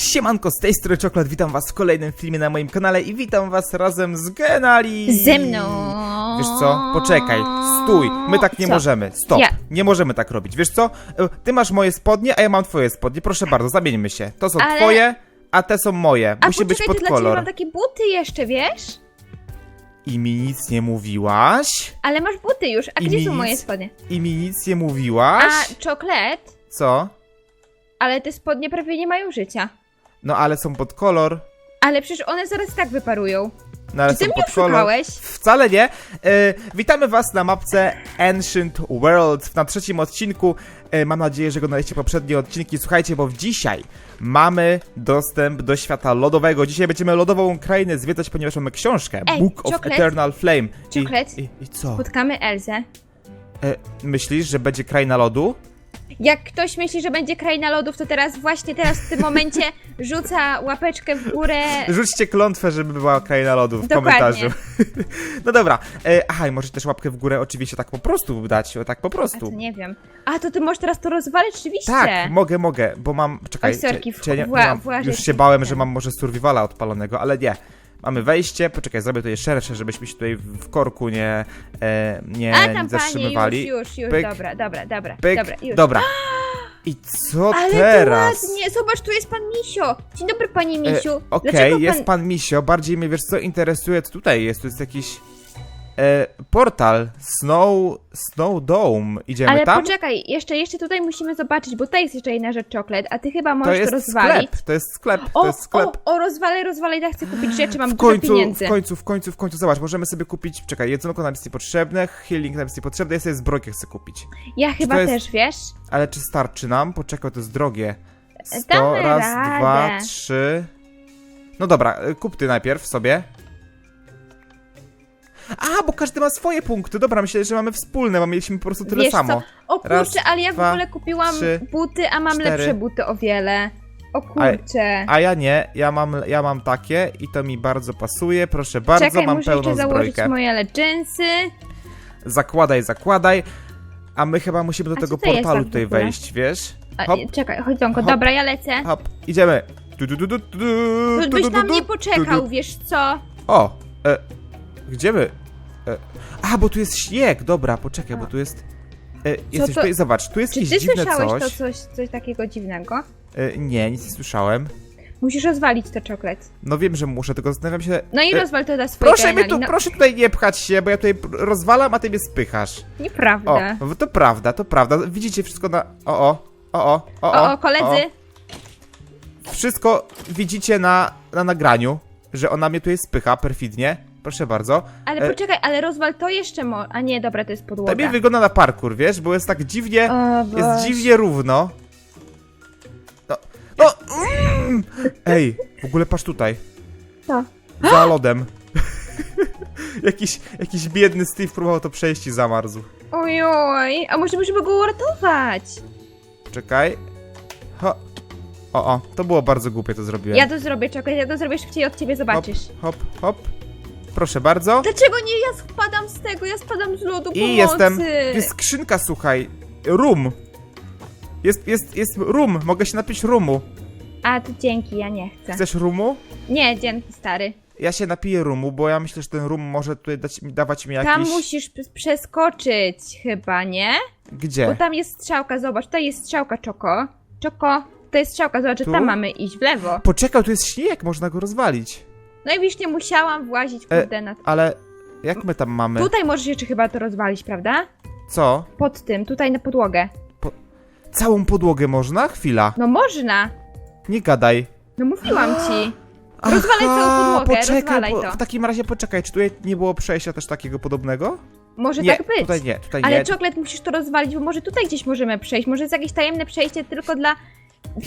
Siemanko, z tej strony Czoklat, witam was w kolejnym filmie na moim kanale i witam was razem z Genali! Ze mną. Wiesz co, poczekaj, stój, my tak nie Co? możemy, stop, Ja. nie możemy tak robić, wiesz co, E, ty masz moje spodnie, a ja mam twoje spodnie, proszę bardzo, zamieńmy się, to są Ale- twoje, a te są moje, A musi być poczekaj, pod to dla ciebie kolor. mam takie buty jeszcze, wiesz? I mi nic nie mówiłaś? Ale masz buty już, a I gdzie są nic? moje spodnie? I mi nic nie mówiłaś? A, czoklet? Co? Ale te spodnie prawie nie mają życia. No ale są pod kolor, Ale przecież one zaraz tak wyparują. no ale Czy ty mnie oszukałeś? Wcale nie. E, witamy Was na mapce Ancient Worlds na trzecim odcinku. E, mam nadzieję, że oglądaliście poprzednie odcinki. Słuchajcie, bo dzisiaj mamy dostęp do świata lodowego. Dzisiaj będziemy lodową krainę zwiedzać, ponieważ mamy książkę Ej, Book of czoklet. Eternal Flame. I, Czoklet. i, I co? Spotkamy Elzę. E, myślisz, że będzie kraina lodu? Jak ktoś myśli, że będzie kraina lodów, to teraz, właśnie teraz w tym momencie rzuca łapeczkę w górę. Rzućcie klątwę, żeby była kraina lodu w Dokładnie. komentarzu. no dobra. E, aha, i możecie też łapkę w górę oczywiście tak po prostu dać, tak po A prostu. to nie wiem. A to ty możesz teraz to rozwalić, rzeczywiście. Tak, mogę, mogę, bo mam. Czekaj, Oj, sorki, czy, czy ja nie, wła- nie mam, już się bałem, że mam może survivala odpalonego, ale nie. Mamy wejście, poczekaj, zrobię tutaj szersze, żebyśmy się tutaj w korku nie, e, nie, A nie tam panie, zatrzymywali. już, już, już, Pyk. dobra, dobra, dobra, Pyk, dobra, już. dobra. I co Ale teraz? to ładnie, zobacz, tu jest pan Misio. Dzień dobry, panie E, Misiu. Okej, Dlaczego jest pan... pan Misio, bardziej mnie wiesz co interesuje, co tutaj jest, tu jest jakiś e, portal, Snow, Snow Dome, idziemy Ale tam? poczekaj, jeszcze, jeszcze tutaj musimy zobaczyć, bo tutaj jest jeszcze jedna rzecz, czoklet, a ty chyba To możesz to, jest rozwalić. sklep, to jest sklep, O, to jest sklep. o, o, rozwalaj, rozwalaj, ja chcę kupić rzeczy, mam W dużo końcu, pieniędzy. w końcu, w końcu, w końcu, zobacz, możemy sobie kupić, czekaj, jedzonko nam jest niepotrzebne, healing nam jest niepotrzebne, ja sobie zbrojkę chcę kupić. Ja chyba to jest- też, wiesz? Ale czy starczy nam? Poczekaj, to jest drogie. Sto, Damy raz, radę. dwa, trzy... No dobra, y, kup ty najpierw sobie. A, bo każdy ma swoje punkty. Dobra, myślę, że mamy wspólne, bo mieliśmy po prostu tyle Wiesz samo. co? O kurczę, Raz, ale ja w dwa, ogóle kupiłam trzy, buty, a mam cztery. lepsze buty o wiele. O kurczę. A ja nie, ja mam, ja mam takie i to mi bardzo pasuje. Proszę bardzo, Czekaj, mam muszę pełną jeszcze założyć zbrojkę. moje leginsy. Zakładaj, zakładaj. A my chyba musimy do A tego co to jest portalu tam w tutaj ogóle? wejść, wiesz? A, Hop. Czekaj, chodźonko, Hop. dobra, ja lecę. Hop, idziemy. Du, du, du, du, du, du, byś du, na du, mnie du, poczekał, du. wiesz co? O, e, gdzie my? A, bo tu jest śnieg, dobra, poczekaj, bo tu jest... E, jesteś to- tutaj, zobacz, tu jest Czy jakieś ty dziwne słyszałeś coś. to coś, coś takiego dziwnego? E, nie, nic nie słyszałem. Musisz rozwalić to czoklet. No wiem, że muszę, tylko zastanawiam się... No i E, rozwal to dla swojej Proszę mnie tu, no, proszę tutaj nie pchać się, bo ja tutaj pr- rozwalam, a ty mnie spychasz. O, Nieprawda. no to prawda, to prawda. Widzicie wszystko na... O, o, o, o, o, O, o, koledzy. Wszystko widzicie na, na nagraniu, że ona mnie tutaj spycha perfidnie. Proszę bardzo. Ale e- poczekaj, ale rozwal to jeszcze mo... A nie, dobra, to jest podłoga. Tobie wygląda na parkour, wiesz, bo jest tak dziwnie... O Jest dziwnie równo. No, no, mm. Ej, w ogóle patrz tutaj, Co? za lodem. jakiś, jakiś biedny Steve próbował to przejść i zamarzł. Ojoj, a może musimy go uratować? Poczekaj. Ho. O, o, to było bardzo głupie, to zrobiłem. Ja to zrobię, czekaj, ja to zrobię szybciej od ciebie, zobaczysz. Hop, hop. Proszę bardzo. Dlaczego nie ja spadam z tego? Ja spadam z lodu pomocy. I jestem. Jest skrzynka, słuchaj. Rum. Jest, jest, jest rum. Mogę się napić rumu. A, to dzięki, ja nie chcę. Chcesz rumu? Nie, dzięki, stary. Ja się napiję rumu, bo ja myślę, że ten rum może tutaj dać, mi- dawać mi Tam jakiś... musisz p- przeskoczyć chyba, nie? Bo Gdzie? tam jest strzałka, zobacz, tutaj jest strzałka Czoko. Czoko, to jest strzałka, zobacz, że Tu? tam mamy iść w lewo. Poczekaj, tu jest śnieg, można go rozwalić. No i wiesz, nie musiałam włazić, E, kurde, na... Ale jak my tam mamy? Tutaj możesz jeszcze chyba to rozwalić, prawda? Co? Pod tym, tutaj na podłogę. Całą podłogę można? Chwila. No można! Nie gadaj. No mówiłam ci. Rozwalaj całą podłogę, poczekaj, rozwalaj bo- to. W takim razie poczekaj, czy tutaj nie było przejścia też takiego podobnego? Może nie, tak być. tutaj nie, tutaj Ale nie. czoklet musisz to rozwalić, bo może tutaj gdzieś możemy przejść. Może jest jakieś tajemne przejście tylko dla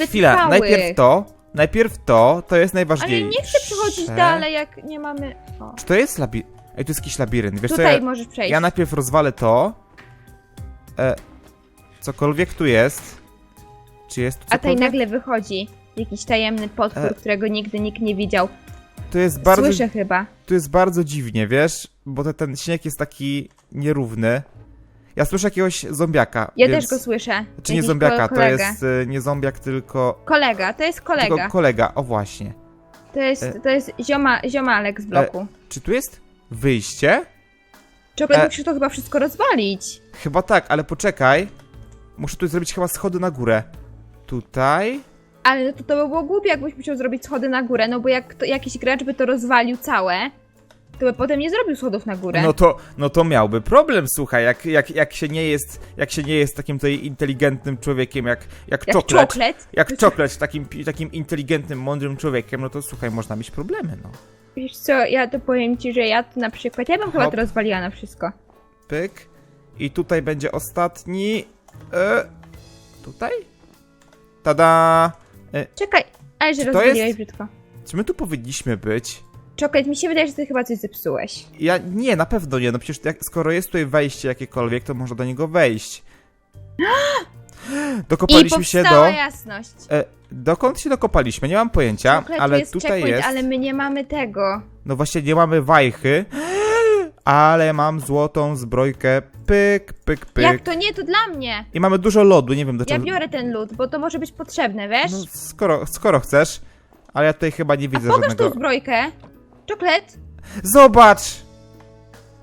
Chwila, najpierw to, najpierw to, to jest Ale najważniejsze. nie chcę przechodzić dalej, jak nie mamy... O. Czy to jest labirynt? Ej, tu jest jakiś labirynt, wiesz Tutaj co, ja, możesz przejść. ja najpierw rozwalę to. E, cokolwiek tu jest. Czy jest tu A tutaj cokolwiek? nagle wychodzi jakiś tajemny potwór, E. którego nigdy nikt nie widział. To jest bardzo, Słyszę chyba. tu jest bardzo dziwnie, wiesz? Bo te, ten śnieg jest taki nierówny. Ja słyszę jakiegoś zombiaka. Ja więc... też go słyszę. Czy nie zombiaka, to kolega. jest y, nie zombiak, tylko, Kolega, to jest kolega. tylko kolega. O właśnie. To jest, E. to jest zioma, ziomalek z bloku. Czy tu jest wyjście? Czekaj, e. musisz to chyba wszystko rozwalić. Chyba tak, ale poczekaj. Muszę tu zrobić chyba schody na górę. Tutaj. Ale to, to by było głupie, jakbyś musiał zrobić schody na górę, no bo jak to, jakiś gracz by to rozwalił całe, to by potem nie zrobił schodów na górę. No to, no to miałby problem, słuchaj, jak, jak, jak się nie jest, jak się nie jest takim tutaj inteligentnym człowiekiem, jak, jak, jak czoklet. czoklet. Jak czoklet, takim, takim inteligentnym, mądrym człowiekiem, no to słuchaj, można mieć problemy, no. Wiesz co, ja to powiem ci, że ja to na przykład, ja bym chyba Hop. to rozwaliła na wszystko. Pyk. I tutaj będzie ostatni. E, tutaj? Tada! Czekaj, ale że rozwaliłeś jest- brzydko. Czy my tu powinniśmy być? Czoklet, mi się wydaje, że ty chyba coś zepsułeś. Ja nie, na pewno nie. No przecież jak, skoro jest tutaj wejście jakiekolwiek, to można do niego wejść. I Dokopaliśmy się powstała do. jasność. E, dokąd się dokopaliśmy? Nie mam pojęcia, Czoklet, ale jest tutaj checkpoint, jest. ale my nie mamy tego. No właśnie nie mamy wajchy. Ale mam złotą zbrojkę. Pyk, pyk, pyk. Jak to nie, to dla mnie. I mamy dużo lodu, nie wiem do Ja czego. biorę ten lód, bo to może być potrzebne, wiesz? No skoro, skoro chcesz. Ale ja tutaj chyba nie widzę Pokaż żadnego. tą zbrojkę. Czoklet, Zobacz!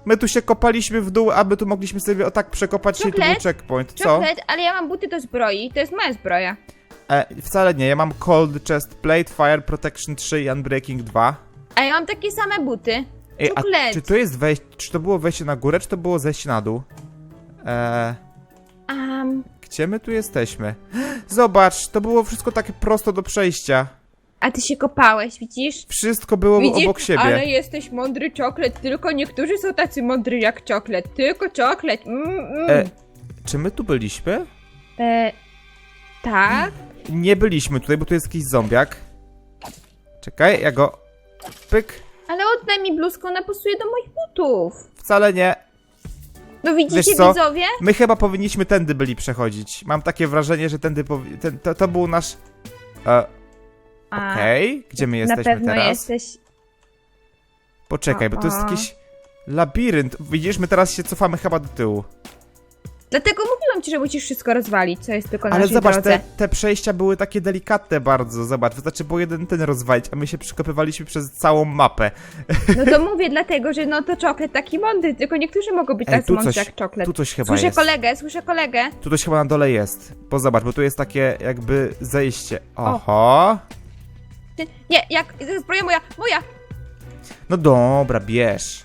My tu się kopaliśmy w dół, aby tu mogliśmy sobie o tak przekopać się i tu był checkpoint. Co? czoklet, ale ja mam buty do zbroi, to jest moja zbroja. E, wcale nie, ja mam Cold Chest Plate, Fire Protection 3 i Unbreaking 2. A ja mam takie same buty. Ej, a Czoklet. czy to jest wejście, czy to było wejście na górę, czy to było zejście na dół? E, Um, gdzie my tu jesteśmy? Zobacz, to było wszystko takie prosto do przejścia. A ty się kopałeś, widzisz? Wszystko było Widzisz? obok siebie. Ale jesteś mądry czoklet, tylko niektórzy są tacy mądry jak czoklet. Tylko czoklet. Mm, mm. E, czy my tu byliśmy? E, tak? Nie byliśmy tutaj, bo tu jest jakiś zombiak. Czekaj, ja go... Pyk. Ale oddaj mi bluzkę, ona pasuje do moich butów. Wcale nie. No widzicie, Wiesz co? widzowie? My chyba powinniśmy tędy byli przechodzić. Mam takie wrażenie, że tędy powi- ten, to, to był nasz... E, Okej, gdzie my jesteśmy Na pewno teraz? jesteś... Poczekaj, bo to jest O, o. jakiś labirynt. Widzisz, my teraz się cofamy chyba do tyłu. Dlatego mówiłam ci, że musisz wszystko rozwalić, co jest tylko na Ale zobacz, te, te przejścia były takie delikatne bardzo, zobacz. Wystarczy było jeden ten rozwalić, a my się przekopywaliśmy przez całą mapę. No to mówię dlatego, że no to czoklet taki mądry, tylko niektórzy mogą być Ej, tu mądrzy jak czoklet. tu coś chyba Słyszę jest. kolegę, słyszę kolegę. Tu coś chyba na dole jest. Bo zobacz, bo tu jest takie jakby zejście. Oho. Ty, nie, jak, zbroja moja, moja! No dobra, bierz.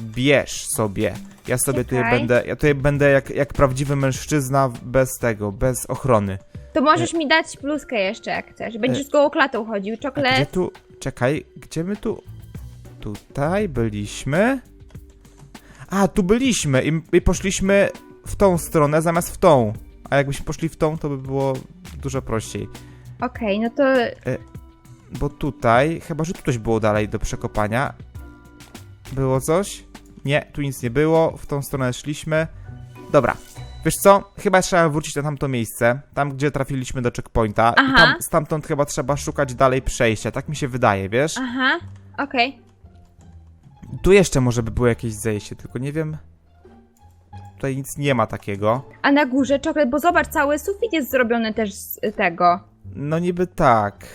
Bierz sobie. Ja sobie tutaj Czekaj. będę, ja tutaj będę jak, jak prawdziwy mężczyzna bez tego, bez ochrony. To możesz mi dać bluzkę jeszcze jak chcesz. Będziesz z gołą klatą chodził, A gdzie czoklet. tu, czekaj, gdzie my tu, tutaj byliśmy? A, tu byliśmy i, i poszliśmy w tą stronę zamiast w tą. A jakbyśmy poszli w tą, to by było dużo prościej. Okej, no to Bo tutaj, chyba że tu coś było dalej do przekopania. Było coś? Nie, tu nic nie było. W tą stronę szliśmy. Dobra. Wiesz co? Chyba trzeba wrócić na tamto miejsce. Tam, gdzie trafiliśmy do checkpointa. I Aha. tam, stamtąd chyba trzeba szukać dalej przejścia. Tak mi się wydaje, wiesz? aha, okej. Tu jeszcze może by było jakieś zejście, tylko nie wiem. Tutaj nic nie ma takiego. A na górze czoklet, bo zobacz, cały sufit jest zrobiony też z tego. No niby tak.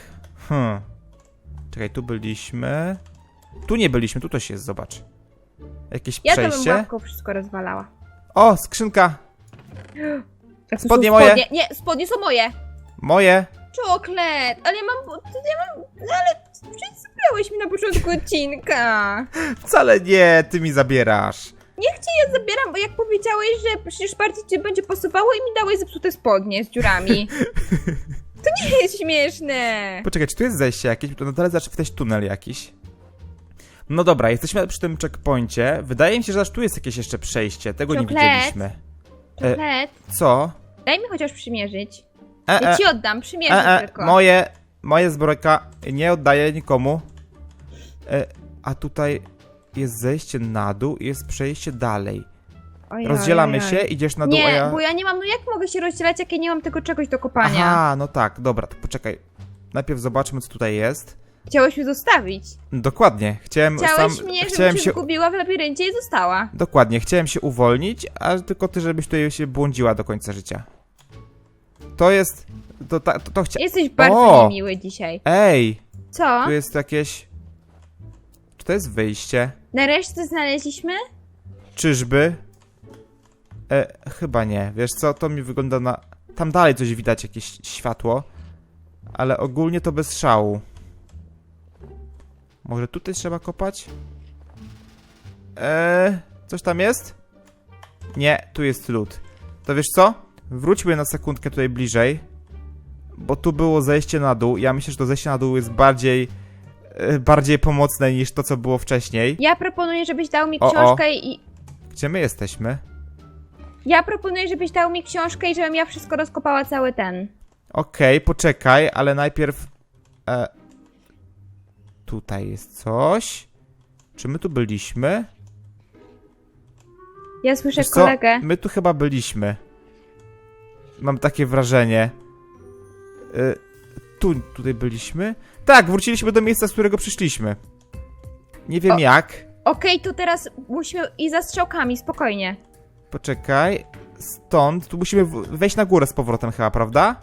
Hmm. Czekaj, tu byliśmy. Tu nie byliśmy, tu coś jest, zobacz. Jakieś Ja to bym przejście. łapką wszystko rozwalała. O, skrzynka! Tak, Spodnie są moje. Spodnie. Nie, spodnie są moje. Moje! Czoklet, ale ja mam, ja mam, ale przecież zabrałeś mi na początku odcinka. Wcale nie, ty mi zabierasz. Niech ci je zabieram, bo jak powiedziałeś, że przecież bardziej ci będzie pasowało i mi dałeś zepsute spodnie z dziurami. Nie jest śmieszne. Poczekaj, czy tu jest zejście jakieś? To na dole zacznie też tunel jakiś. No dobra, jesteśmy przy tym checkpoincie. Wydaje mi się, że aż tu jest jakieś jeszcze przejście. Tego nie Czoklet. widzieliśmy. Czoklet, Co? daj mi chociaż przymierzyć. E, Ja e, ci oddam, przymierzę e, e, tylko. moje, moje zbrojka nie oddaję nikomu. E, a tutaj jest zejście na dół i jest przejście dalej. Ojoj, Rozdzielamy ojoj. się, idziesz na dół, a Nie, ja... bo ja nie mam, no jak mogę się rozdzielać, jak ja nie mam tego czegoś do kopania? Aha, no tak, dobra, to poczekaj. Najpierw zobaczmy, co tutaj jest. Chciałeś mnie zostawić. Dokładnie. Chciałem Chciałeś sam... mnie, żebym chciałem się się... zgubiła w labiryncie i została. Dokładnie, chciałem się uwolnić, a tylko ty, żebyś tutaj się błądziła do końca życia. To jest... To, ta, to, to chcia... Jesteś bardzo O! niemiły dzisiaj. Ej! Co? Tu jest jakieś... Czy to jest wyjście? Nareszcie znaleźliśmy? Czyżby? E, chyba nie. Wiesz co, to mi wygląda na... Tam dalej coś widać, jakieś światło. Ale ogólnie to bez szału. Może tutaj trzeba kopać? Eee, coś tam jest? Nie, tu jest lód. To wiesz co? Wróćmy na sekundkę tutaj bliżej. Bo tu było zejście na dół. Ja myślę, że to zejście na dół jest bardziej... e, Bardziej pomocne niż to, co było wcześniej. Ja proponuję, żebyś dał mi O, o. książkę i... Gdzie my jesteśmy? Ja proponuję, żebyś dał mi książkę i żebym ja wszystko rozkopała cały ten. Okej, poczekaj, ale najpierw. E, tutaj jest coś. Czy my tu byliśmy? Ja słyszę Wiesz co? kolegę. My tu chyba byliśmy. Mam takie wrażenie. E, tu, tutaj byliśmy? Tak, wróciliśmy do miejsca, z którego przyszliśmy. Nie wiem O. jak. Okej, to teraz musimy iść za strzałkami, spokojnie. Poczekaj. Stąd, tu musimy wejść na górę z powrotem chyba, prawda?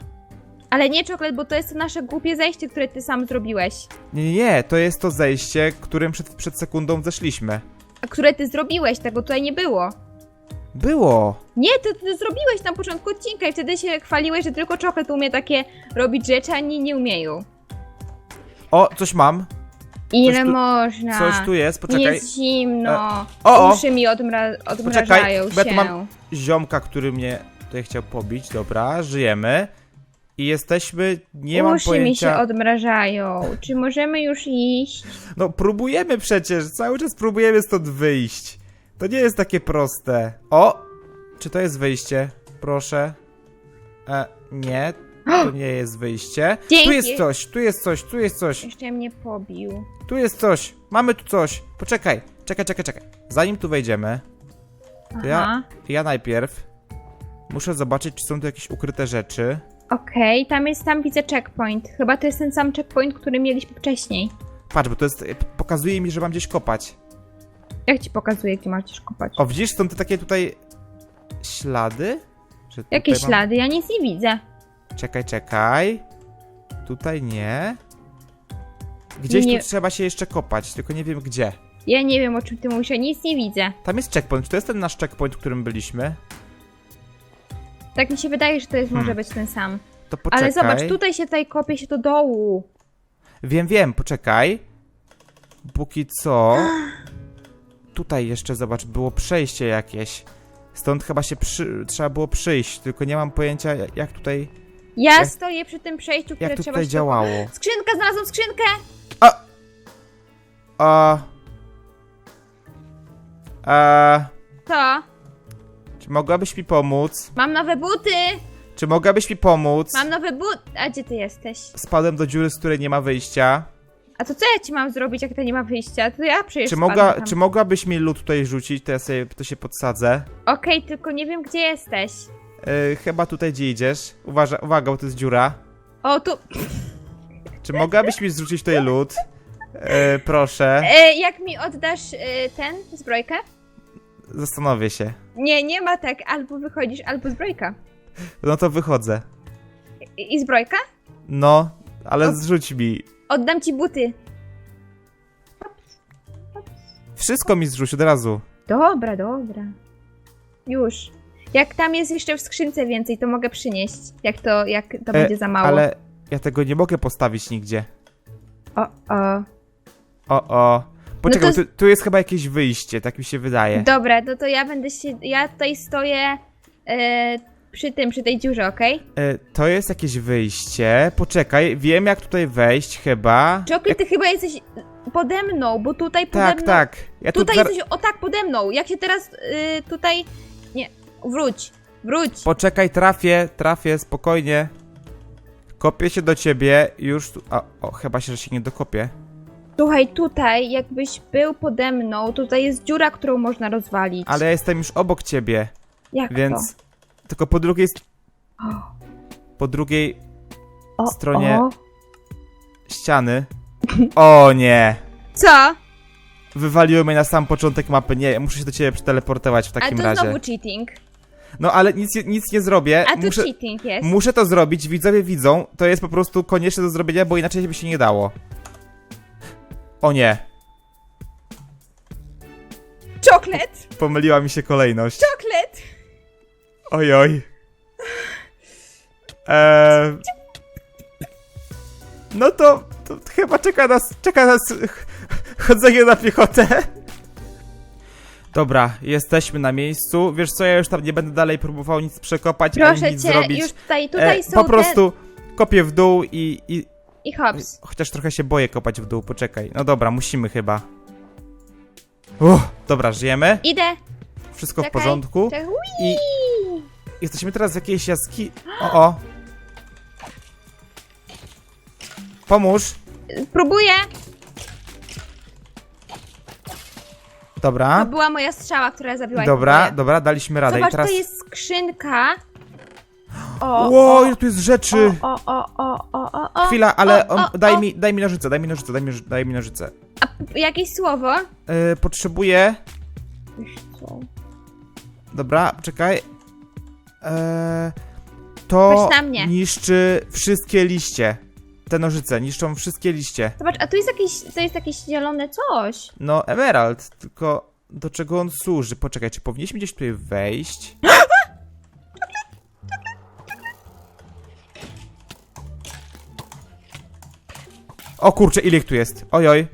Ale nie czoklet, bo to jest to nasze głupie zejście, które ty sam zrobiłeś. Nie, nie, to jest to zejście, którym przed, przed sekundą zeszliśmy. A które ty zrobiłeś, tego tutaj nie było. Było. Nie, to ty zrobiłeś na początku odcinka i wtedy się chwaliłeś, że tylko czoklet umie takie robić rzeczy, a inni nie umieją. O, coś mam. Ile tu- można? Coś tu jest, poczekaj. jest zimno. O, o! Uszy mi odmra odmrażają Poczekaj, bo ja tu się. mam- Ziomka, który mnie tutaj chciał pobić, dobra, żyjemy. I jesteśmy, nie mam Uszy mi się pojęcia... odmrażają. Czy możemy już iść? No próbujemy przecież, cały czas próbujemy stąd wyjść. To nie jest takie proste. O! Czy to jest wyjście? Proszę. E, nie, to nie jest wyjście. Dzięki. Tu jest coś, tu jest coś, tu jest coś, Jeszcze mnie pobił. tu jest coś. Mamy tu coś. Poczekaj, czekaj, czekaj, czekaj. Zanim tu wejdziemy, to ja, Aha. ja najpierw muszę zobaczyć, czy są tu jakieś ukryte rzeczy. Okej, tam jest, tam widzę checkpoint. Chyba to jest ten sam checkpoint, który mieliśmy wcześniej. Patrz, bo to jest, pokazuje mi, że mam gdzieś kopać. Jak ci pokazuję, gdzie masz gdzieś kopać? O, widzisz, są te takie tutaj ślady? Że Jakie tutaj mam- ślady? Ja nic nie widzę. Czekaj, czekaj. Tutaj nie. Gdzieś Nie. tu trzeba się jeszcze kopać, tylko nie wiem gdzie. Ja nie wiem, o czym ty mówisz, ja nic nie widzę. Tam jest checkpoint. Czy to jest ten nasz checkpoint, w którym byliśmy? Tak mi się wydaje, że to jest, może Hmm. być ten sam. To poczekaj. Ale zobacz, tutaj się tutaj kopie się do dołu. Wiem, wiem, poczekaj. Póki co. Tutaj jeszcze, zobacz, było przejście jakieś. Stąd chyba się przy... trzeba było przyjść, tylko nie mam pojęcia, jak tutaj, Ja Jak- stoję przy tym przejściu, które jak to trzeba tutaj działało. Skrzynka, znalazłam skrzynkę! A... A... To, Czy mogłabyś mi pomóc? mam nowe buty! Czy mogłabyś mi pomóc? Mam nowe buty! A gdzie ty jesteś? Spadłem do dziury, z której nie ma wyjścia. A to co ja ci mam zrobić, jak to nie ma wyjścia? To ja przecież Czy, spadnę mogła, tam. czy mogłabyś mi lód tutaj rzucić, to ja sobie to się podsadzę. Okej, tylko nie wiem, gdzie jesteś. Yy, chyba tutaj, gdzie idziesz. Uważa, uwaga, bo to jest dziura. O, tu... Czy mogłabyś mi zrzucić tutaj lód? Yy, proszę. E, jak mi oddasz e, ten, zbrojkę? Zastanowię się. Nie, nie ma tak. Albo wychodzisz, albo zbrojka. No to wychodzę. I, i zbrojka? No, ale zrzuć mi. Oddam ci buty. Wszystko mi zrzuć od razu. Dobra, dobra. Już. Jak tam jest jeszcze w skrzynce więcej, to mogę przynieść. Jak to, jak to E, będzie za mało. Ale ja tego nie mogę postawić nigdzie. O, o. O, o. Poczekaj, No to tu, tu jest chyba jakieś wyjście, tak mi się wydaje. Dobra, no to ja będę się. Ja tutaj stoję e, przy tym, przy tej dziurze, okej? E, to jest jakieś wyjście. Poczekaj, wiem jak tutaj wejść chyba. Joki, ty chyba jesteś pode mną, bo tutaj pode Tak, mną. tak. Ja tu Tutaj zar- jesteś, o tak, pode mną. Jak się teraz y, tutaj. Nie, wróć, wróć. Poczekaj, trafię, trafię, spokojnie. Kopię się do ciebie, już tu... A, o, chyba się, że się nie dokopię. Słuchaj, tutaj, jakbyś był pode mną, tutaj jest dziura, którą można rozwalić. Ale ja jestem już obok ciebie, Jak więc... Tylko po drugiej... to? Po drugiej O, stronie- O, ściany O nie! Co? Wywaliło mnie na sam początek mapy. Nie, muszę się do ciebie przeteleportować w A takim to razie. znowu cheating. No ale nic, nic nie zrobię. A tu muszę, cheating jest. muszę to zrobić, widzowie widzą. To jest po prostu konieczne do zrobienia, bo inaczej by się nie dało. O nie, Czoklet! pomyliła mi się kolejność. Czoklet! Ojoj. Eee... No to, to chyba czeka nas, czeka nas ch- chodzenie na piechotę. Dobra, jesteśmy na miejscu. Wiesz co, ja już tam nie będę dalej próbował nic przekopać, ani Proszę nic cię, zrobić. już tutaj, tutaj E, są po te... prostu kopię w dół i, i... I hops. Chociaż trochę się boję kopać w dół, poczekaj. No dobra, musimy chyba. Uff, dobra, żyjemy. Idę. Wszystko w Czekaj, porządku. Czekaj. I jesteśmy teraz w jakiejś jaski... O, o. Pomóż. Próbuję. Dobra. To była moja strzała, która zabiła Dobra, oboje. dobra, daliśmy radę. Zobacz, I teraz... to jest skrzynka. O, Ło, o, ile tu jest rzeczy! o, o, o, o, o, o. Chwila, ale o, on, o, daj, o. Mi, daj mi nożyce, daj mi nożyce, daj mi, daj mi nożyce. Jakieś słowo? Yy, potrzebuję... Wiesz co? Dobra, czekaj. Eee, to Patrz na mnie. niszczy wszystkie liście. Te nożyce niszczą wszystkie liście. Zobacz, a tu jest jakieś, to jest jakieś zielone coś. No, emerald, tylko do czego on służy? Poczekaj, czy powinniśmy gdzieś tutaj wejść? O kurczę, ile ich tu jest? Ojoj.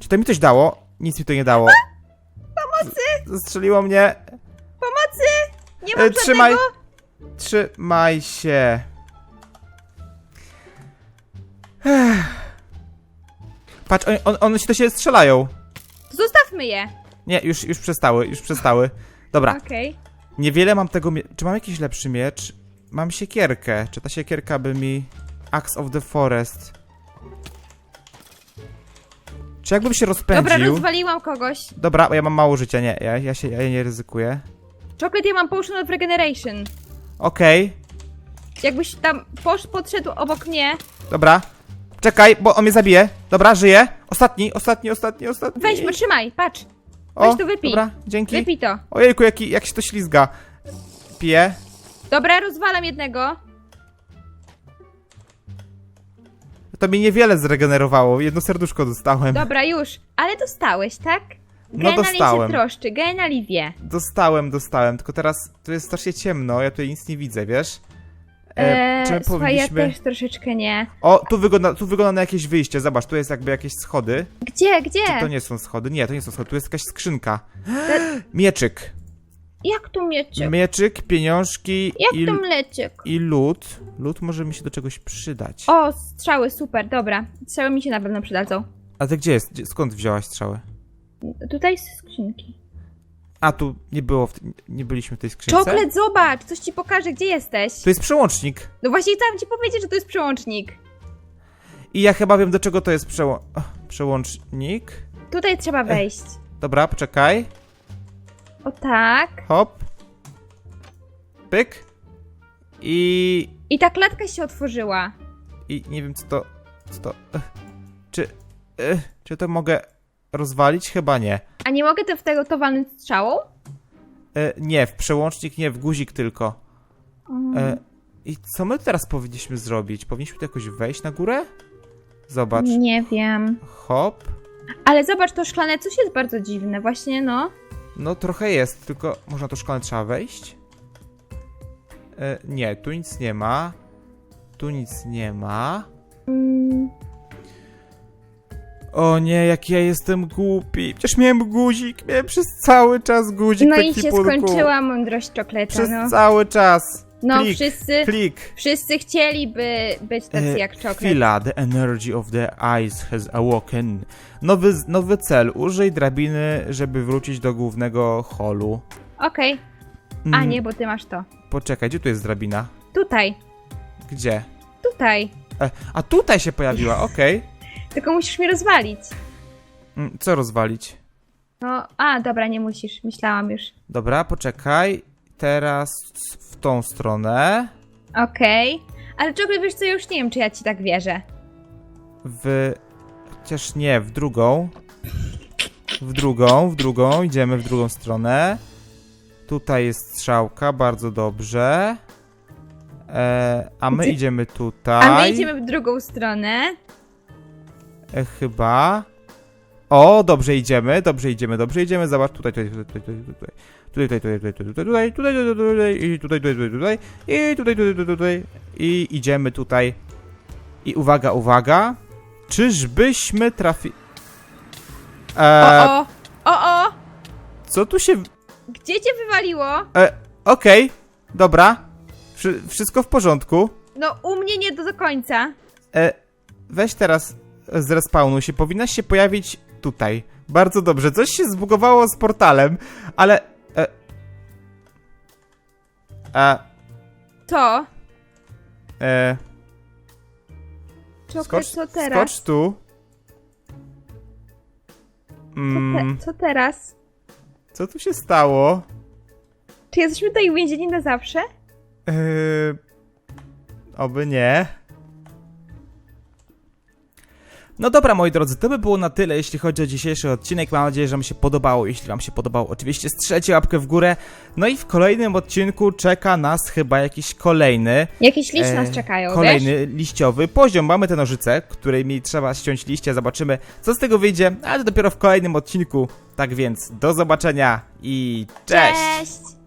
Czy to mi coś dało? Nic mi to nie dało. Pomocy! Zastrzeliło mnie. Pomocy! Nie mam E, trzymaj. żadnego... Trzymaj się. Ech. Patrz, on, on, one się do siebie strzelają. Zostawmy je. Nie, już, już przestały, już przestały. Dobra, Okej. niewiele mam tego mie- Czy mam jakiś lepszy miecz? Mam siekierkę. Czy ta siekierka by mi... Axe of the Forest. Czy jakbym się rozpędził... Dobra, rozwaliłam kogoś. Dobra, bo ja mam mało życia, nie, ja, ja się ja nie ryzykuję. Chocolate, ja mam potion of regeneration. Okej, Jakbyś tam posz, podszedł obok mnie, dobra. Czekaj, bo on mnie zabije. Dobra, żyje. Ostatni, ostatni, ostatni, ostatni. weź, potrzymaj, patrz. O, weź to wypij. Dobra, dzięki. Wypij to. Ojejku, jaki, jak się to ślizga. Piję. Dobra, rozwalam jednego. To mi niewiele zregenerowało. Jedno serduszko dostałem. Dobra, już. Ale dostałeś, tak? No, Genali dostałem. się troszczy, Genali wie. Dostałem, dostałem. Tylko teraz tu jest strasznie ciemno. Ja tutaj nic nie widzę, wiesz? E, Eee, czy słuchaj, ja powinniśmy... też troszeczkę nie. O, tu wygląda, tu wygląda na jakieś wyjście. Zobacz, tu jest jakby jakieś schody. Gdzie, gdzie? To nie są schody. Nie, to nie są schody. Tu jest jakaś skrzynka. Mieczyk. Jak tu mieczek? Mieczyk, pieniążki Jak i, tu mleczek? i lód. Lód może mi się do czegoś przydać. O, strzały, super, dobra. Strzały mi się na pewno przydadzą. A ty gdzie jest? Gdzie, skąd wzięłaś strzały? Tutaj z skrzynki. A, tu nie było, w, nie byliśmy w tej skrzynce? Czoklet, zobacz, coś ci pokażę, gdzie jesteś. To jest przełącznik. No właśnie chciałam ci powiedzieć, że to jest przełącznik. I ja chyba wiem, do czego to jest przeło przełącznik. Tutaj trzeba wejść. Dobra, poczekaj. O tak. Hop. Pyk. I... I ta klatka się otworzyła. I nie wiem, co to... Co to... Ech. Czy... Ech, czy to mogę rozwalić? Chyba nie. A nie mogę te w tego to walnąć strzałą? E, nie, w przełącznik nie, w guzik tylko. E, I co my teraz powinniśmy zrobić? Powinniśmy tu jakoś wejść na górę? Zobacz. Nie wiem. Hop. Ale zobacz, to szklane coś jest bardzo dziwne. Właśnie, no. No trochę jest, tylko można to szkolne trzeba wejść? E, nie, tu nic nie ma. Tu nic nie ma. Mm, O nie, jak ja jestem głupi. Przecież miałem guzik, miałem przez cały czas guzik no i się skończyła mądrość czokleta, Przez no. cały czas. No, klik, wszyscy, Klik. wszyscy chcieliby być tacy E, jak czoklet. Chwila, the energy of the eyes has awoken. Nowy, nowy cel, użyj drabiny, żeby wrócić do głównego holu. Okej. A Mm, nie, bo ty masz to. Poczekaj, gdzie tu jest drabina? Tutaj, Gdzie? tutaj. E, a tutaj się pojawiła, okej. Tylko musisz mi rozwalić. Mm, Co rozwalić? No, a, dobra, nie musisz. Myślałam już. Dobra, poczekaj. Teraz w tą stronę. Okej. Ale czego wiesz co, ja już nie wiem, czy ja ci tak wierzę. W... Chociaż nie, w drugą. W drugą, w drugą. Idziemy w drugą stronę. Tutaj jest strzałka, bardzo dobrze. E, a my Gdzie- idziemy tutaj. A my idziemy w drugą stronę. E, chyba. O, dobrze idziemy, dobrze idziemy, dobrze idziemy. Zobacz, tutaj, tutaj, tutaj, tutaj, tutaj. Tutaj, tutaj, tutaj, tutaj, tutaj, tutaj, tutaj, tutaj, i tutaj, tutaj, tutaj, i tutaj, tutaj, tutaj, tutaj, i idziemy tutaj. I uwaga, uwaga. Czyżbyśmy trafili... Eee, O, o, o, o! co tu się... Gdzie cię wywaliło? E, Okej, dobra. Wszy- wszystko w porządku. No, u mnie nie do końca. E, weź teraz z respawnu się, powinnaś się pojawić tutaj. Bardzo dobrze. Coś się zbugowało z portalem, ale... E, a, To. e, Czekaj, skocz, co teraz? skocz tu. Co, Mm, te, co teraz? co tu się stało? Czy jesteśmy tutaj uwięzieni na zawsze? E, oby nie. No dobra, moi drodzy, to by było na tyle, jeśli chodzi o dzisiejszy odcinek. Mam nadzieję, że Wam się podobało. Jeśli Wam się podobało, oczywiście strzelcie łapkę w górę. No i w kolejnym odcinku czeka nas chyba jakiś kolejny, Jakieś liście E, nas czekają, wiesz? kolejny liściowy poziom. Mamy tę nożycę, którymi trzeba ściąć liście. Zobaczymy, co z tego wyjdzie, ale to dopiero w kolejnym odcinku. Tak więc, do zobaczenia i cześć! Cześć.